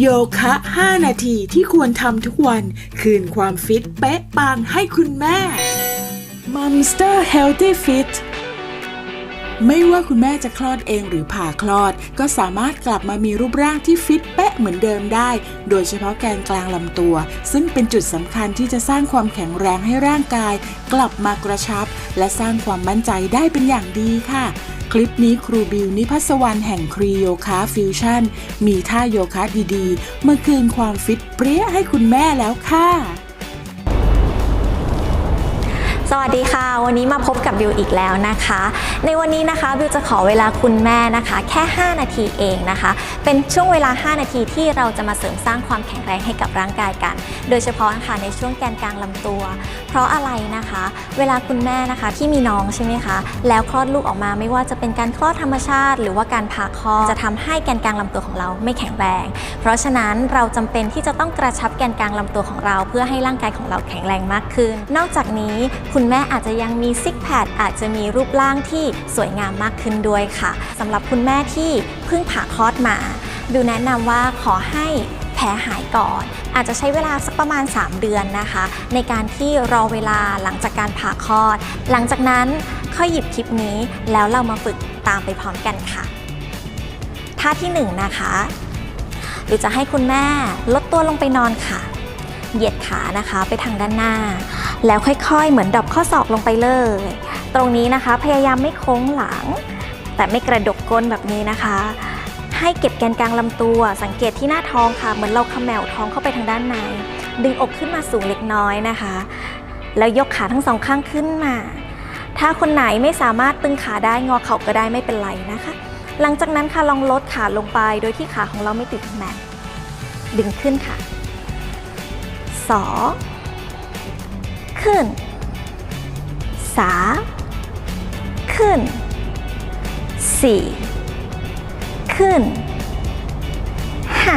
โยคะ 5 นาทีที่ควรทำทุกวัน คืนความฟิตเป๊ะปังให้คุณแม่ Momster Healthy Fit ไม่ว่าคุณแม่จะคลอดเองหรือผ่าคลอด ก็สามารถกลับมามีรูปร่างที่ฟิตเป๊ะ เหมือนเดิมได้ โดยเฉพาะแกนกลางลำตัว ซึ่งเป็นจุดสำคัญที่จะสร้างความแข็งแรงให้ร่างกาย กลับมากระชับ และสร้างความมั่นใจได้เป็นอย่างดีค่ะคลิปนี้ครูบิวนิพัสวรรณแห่งครีโยคะฟิวชั่นมีท่าโยคะดีๆ เมื่อคืนความฟิตเปรี้ยให้คุณแม่แล้วค่ะ สวัสดีค่ะ วันนี้มาพบกับบิวอีกแล้วนะคะ ในวันนี้นะคะบิวจะขอเวลาคุณแม่นะคะ แค่ 5 นาทีเองนะคะ เป็นช่วงเวลา 5 นาทีที่เราจะมาเสริมสร้างความแข็งแรงให้กับร่างกายกัน โดยเฉพาะนะคะในช่วงแกนกลางลำตัว เพราะอะไรนะคะ เวลาคุณแม่นะคะที่มีน้องใช่ไหมคะแล้วคลอดลูกออกมาไม่ว่าจะเป็นการคลอดธรรมชาติ หรือว่าการผ่าคลอดจะทำให้แกนกลางลำตัวของเราไม่แข็งแรง เพราะฉะนั้นเราจำเป็นที่จะต้องกระชับแกนกลางลำตัวของเรา เพื่อให้ร่างกายของเราแข็งแรงมากขึ้น นอกจากนี้คุณแม่อาจจะยังมีซิกแพคอาจจะมีรูปร่างที่สวยงามมากขึ้นด้วยค่ะสำหรับคุณแม่ที่เพิ่งผ่าคลอดมาบิวแนะนำว่าขอให้แผลหายก่อน อาจจะใช้เวลาสักประมาณ 3 เดือนนะคะ ในการที่รอเวลาหลังจากการผ่าคลอด หลังจากนั้นค่อยหยิบคลิปนี้แล้วเรามาฝึกตามไปพร้อมกันค่ะท่าที่1นะคะหรือจะให้คุณแม่ลดตัวลงไปนอนค่ะ เหยียดขานะคะไปทางด้านหน้า แล้วค่อยๆ เหมือนดรอปข้อศอกลงไปเลย ตรงนี้นะคะพยายามไม่โค้งหลัง แต่ไม่กระดกก้นแบบนี้นะคะ ให้เก็บแกนกลางลำตัว สังเกตที่หน้าท้องค่ะ เหมือนเราเขมวท้องเข้าไปทางด้านใน ดึงอกขึ้นมาสูงเล็กน้อยนะคะ แล้วยกขาทั้งสองข้างขึ้นมา ถ้าคนไหนไม่สามารถตึงขาได้งอเข่าก็ได้ไม่เป็นไรนะคะ หลังจากนั้นค่ะลองลดขาลงไป โดยที่ขาของเราไม่ติดแมตดึงขึ้นค่ะสอง ขึ้น สามขึ้น สี่ ขึ้น ห้า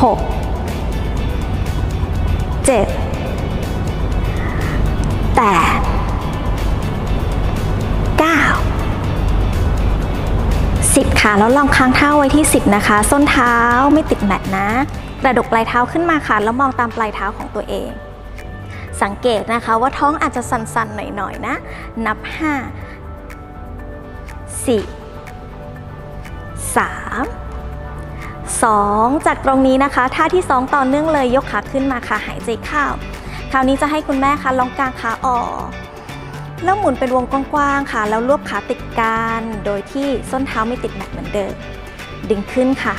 หก เจ็ด แปด เก้าสิบค่ะ แล้วลองค้างเท้าไว้ที่10นะคะ ส้นเท้าไม่ติดแมตนะ กระดกปลายเท้าขึ้นมาค่ะ แล้วมองตามปลายเท้าของตัวเอง สังเกตนะคะว่าท้องอาจจะสั่นๆ หน่อยๆ นะ นับ 5 4 3 2 จากตรงนี้นะคะ ท่าที่ 2 ต่อเนื่องเลยยกขาขึ้นมาค่ะ หายใจเข้า คราวนี้จะให้คุณแม่คะลองกางขาออก แล้วหมุนเป็นวงกว้างๆค่ะ แล้วรวบขาติดกัน โดยที่ส้นเท้าไม่ติดแมตเหมือนเดิม ดึงขึ้นค่ะ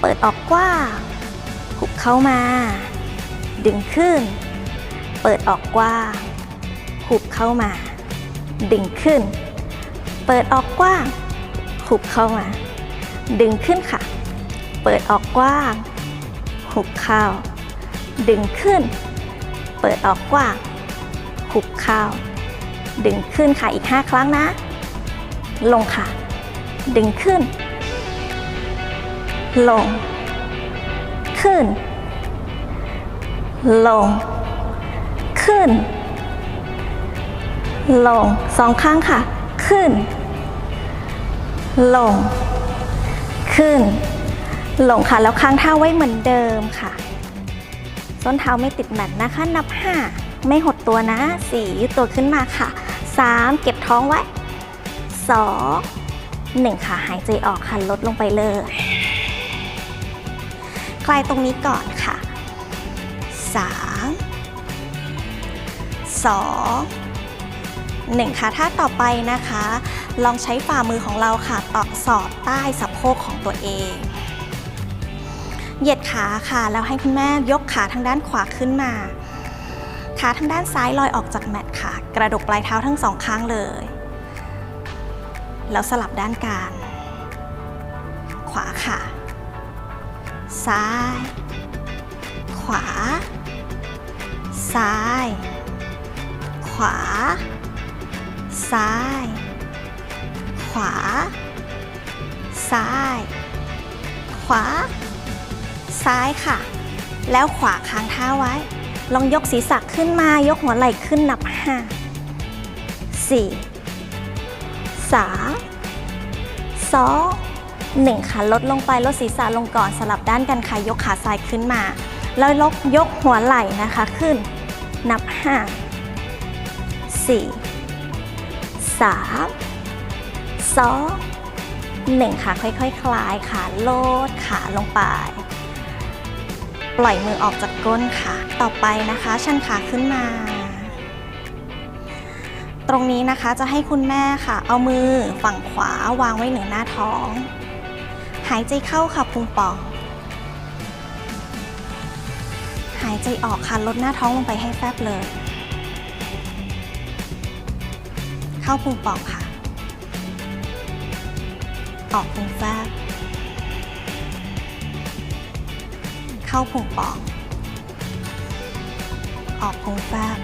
เปิดออกกว้าง หุบเข้ามา ดึงขึ้น เปิดออกกว้าง หุบเข้ามา ดึงขึ้น เปิดออกกว้าง หุบเข้ามา ดึงขึ้นค่ะ เปิดออกกว้าง หุบเข้า ดึงขึ้น เปิดออกกว้าง หุบเข้า ดึงขึ้นค่ะอีก 5 ครั้งนะ ลงค่ะ ดึงขึ้น ลง ขึ้น ลง ขึ้น ลงสองครั้งค่ะ ขึ้น ลง ขึ้น ลงค่ะ แล้วค้างเท้าไว้เหมือนเดิมค่ะ ส้นเท้าไม่ติดแมตนะคะ นับ 5 ไม่หดตัวนะ 4 ยืดตัวขึ้นมาค่ะ 3 เก็บท้องไว้ 2 1 ค่ะ หายใจออกค่ะ ลดลงไปเลย คลายตรงนี้ก่อนค่ะ 3 2 1ค่ะท่าต่อไปนะคะ ลองใช้ฝ่ามือของเราค่ะตอกสอดใต้สะโพกของตัวเอง เหยียดขาค่ะแล้วให้คุณแม่ยกขาทางด้านขวาขึ้นมา ขาทางด้านซ้ายลอยออกจากแมตค่ะ กระดกปลายเท้าทั้งสองข้างเลย แล้วสลับด้านกันขวาค่ะ ซ้าย ขวา ซ้าย ขวา ซ้าย ขวา ซ้าย ขวา ซ้ายค่ะ แล้วขวาค้างเท้าไว้ ลองยกศีรษะขึ้นมายกหัวไหล่ขึ้นนับ5 4 3 2 1ค่ะลดลงไปลดศีรษะลงก่อนสลับด้านกันค่ะยกขาซ้ายขึ้นมา แล้วยกยกหัวไหล่นะคะขึ้น นับ 5 4 3 2 1ค่ะค่อยๆคคลายค่ะโลดขาลงไป ปล่อยมือออกจากก้นค่ะ ต่อไปนะคะ ชันขาขึ้นมา ตรงนี้นะคะจะให้คุณแม่ค่ะ เอามือฝั่งขวาวางไว้เหนือหน้าท้อง หายใจเข้าค่ะพุงป่อง หายใจออกค่ะลดหน้าท้องลงไปให้แฟบเลย เข้าพุงป่องค่ะ ออกพุงแฟบ เข้าพุงป่อง ออกพุงแฟบ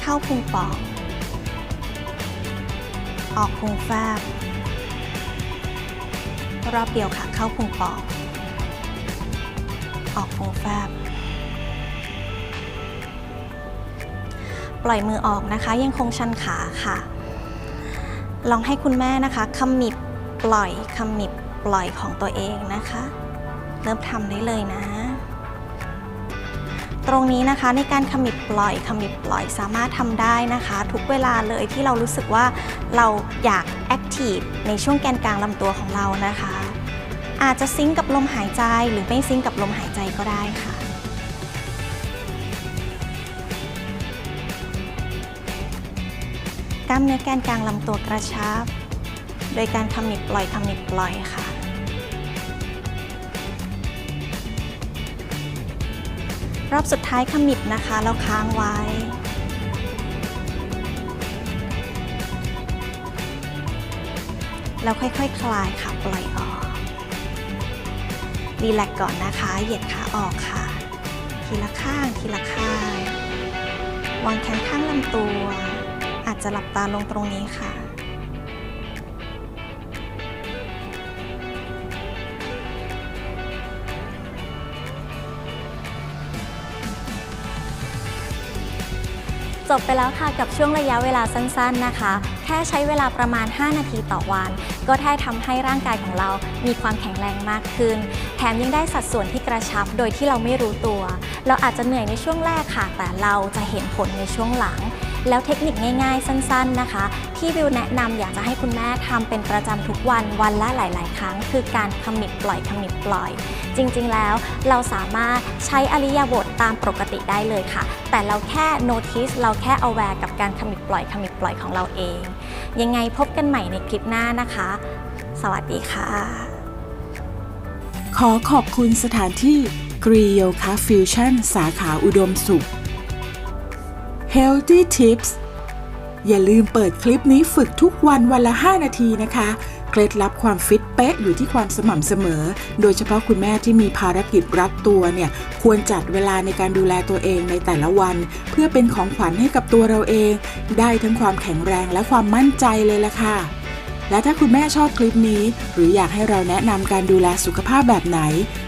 เข้าพุงป่องออกพุงแฟบ รอบเดียวค่ะ เข้าพุงปอกออกพุงแฟบ ปล่อยมือออกนะคะ ยังคงชันขาค่ะ ลองให้คุณแม่นะคะขมิบปล่อยขมิบปล่อยของตัวเองนะคะ เริ่มทำได้เลยนะ ตรงนี้นะคะในการขมิบปล่อยขมิบปล่อยสามารถทำได้นะคะ ทุกเวลาเลยที่เรารู้สึกว่าเราอยากแอคทีฟในช่วงแกนกลางลำตัวของเรานะคะ อาจจะซิงกับลมหายใจหรือไม่ซิงก์กับลมหายใจก็ได้ค่ะกล้ามเนื้อแกนกลางลำตัวกระชับ โดยการขมิบปล่อยขมิบปล่อยค่ะ รอบสุดท้ายขมิบนะคะแล้วค้างไว้แล้วค่อยๆคคลายค่ะปล่อยออกรีแลกก่อนนะคะ เหยียดขาออกค่ะ ทีละข้างทีละข้าง วางแขนข้างลำตัว อาจจะหลับตาลงตรงนี้ค่ะ จบไปแล้วค่ะกับช่วงระยะเวลาสั้นๆนะคะ แค่ใช้เวลาประมาณ 5 นาทีต่อวัน ก็ได้ทำให้ร่างกายของเรามีความแข็งแรงมากขึ้น แถมยังได้สัดส่วนที่กระชับโดยที่เราไม่รู้ตัว เราอาจจะเหนื่อยในช่วงแรกค่ะ แต่เราจะเห็นผลในช่วงหลัง แล้วเทคนิคง่ายๆ สั้นๆนะคะ ที่วิวแนะนำอยากจะให้คุณแม่ทำเป็นประจำทุกวันวันละหลาย ๆ ครั้ง คือการขมิบปล่อยขมิบปล่อย จริงๆแล้วเราสามารถใช้อริยบทตามปกติได้เลยค่ะ แต่เราแค่ notice เราแค่ aware กับการขมิบปล่อยขมิบปล่อยของเราเอง ยังไงพบกันใหม่ในคลิปหน้านะคะ สวัสดีค่ะ ขอขอบคุณสถานที่กรีโยคะฟิวชั่นสาขาอุดมสุข Healthy Tips อย่าลืมเปิดคลิปนี้ฝึกทุกวันวันละ 5 นาทีนะคะ เคล็ดลับความฟิตเป๊ะอยู่ที่ความสม่ำเสมอ โดยเฉพาะคุณแม่ที่มีภารกิจรัดตัวเนี่ย ควรจัดเวลาในการดูแลตัวเองในแต่ละวัน เพื่อเป็นของขวัญให้กับตัวเราเอง ได้ทั้งความแข็งแรงและความมั่นใจเลยล่ะค่ะ และถ้าคุณแม่ชอบคลิปนี้ หรืออยากให้เราแนะนำการดูแลสุขภาพแบบไหน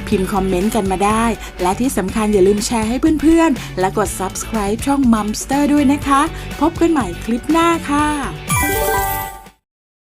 พิมพ์คอมเมนต์กันมาได้ และที่สำคัญอย่าลืมแชร์ให้เพื่อนๆ และกด subscribe ช่อง Mumster ด้วยนะคะ พบกันใหม่คลิปหน้าค่ะ